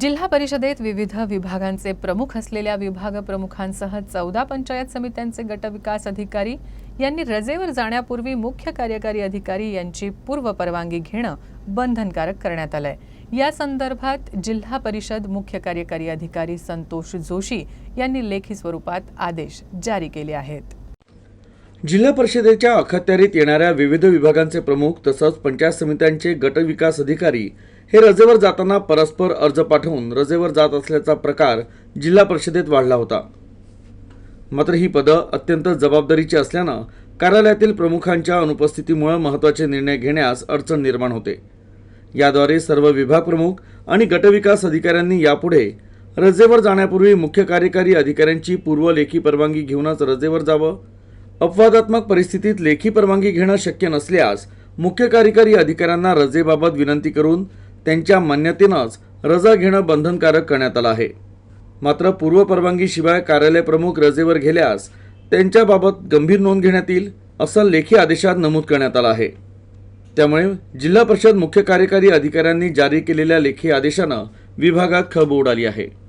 जिल्हा परिषदेत विविध विभागांचे प्रमुख असलेल्या विभाग प्रमुखांसह चौदा पंचायत समित्यांचे गटविकास अधिकारी यांनी रजेवर जाण्यापूर्वी मुख्य कार्यकारी अधिकारी यांची पूर्व परवानगी घेणं बंधनकारक करण्यात आलंय. या संदर्भात जिल्हा परिषद मुख्य कार्यकारी अधिकारी संतोष जोशी यांनी लेखी स्वरूपात आदेश जारी केले आहेत. जिल्हा परिषदेच्या अखत्यारीत येणाऱ्या विविध विभागांचे प्रमुख तसंच पंचायत समित्यांचे गटविकास अधिकारी हे रजेवर जाताना परस्पर अर्ज पाठवून रजेवर जात असल्याचा प्रकार जिल्हा परिषदेत वाढला होता. मात्र ही पदं अत्यंत जबाबदारीची असल्यानं कार्यालयातील प्रमुखांच्या अनुपस्थितीमुळे महत्त्वाचे निर्णय घेण्यास अडचण निर्माण होते. याद्वारे सर्व विभाग प्रमुख आणि गटविकास अधिकाऱ्यांनी यापुढे रजेवर जाण्यापूर्वी मुख्य कार्यकारी अधिकाऱ्यांची पूर्व लेखी परवानगी घेऊनच रजेवर जावं. अपवादात्मक परिस्थितीत लेखी परवानगी घेणं शक्य नसल्यास मुख्य कार्यकारी अधिकाऱ्यांना रजेबाबत विनंती करून त्यांच्या मान्यतेनंच रजा घेणं बंधनकारक करण्यात आलं आहे. मात्र पूर्व परवानगीशिवाय कार्यालय प्रमुख रजेवर गेल्यास त्यांच्याबाबत गंभीर नोंद घेण्यात येईल असं लेखी आदेशात नमूद करण्यात आलं आहे. त्यामुळे जिल्हा परिषद मुख्य कार्यकारी अधिकाऱ्यांनी जारी केलेल्या लेखी आदेशानं विभागात खब उडाली आहे.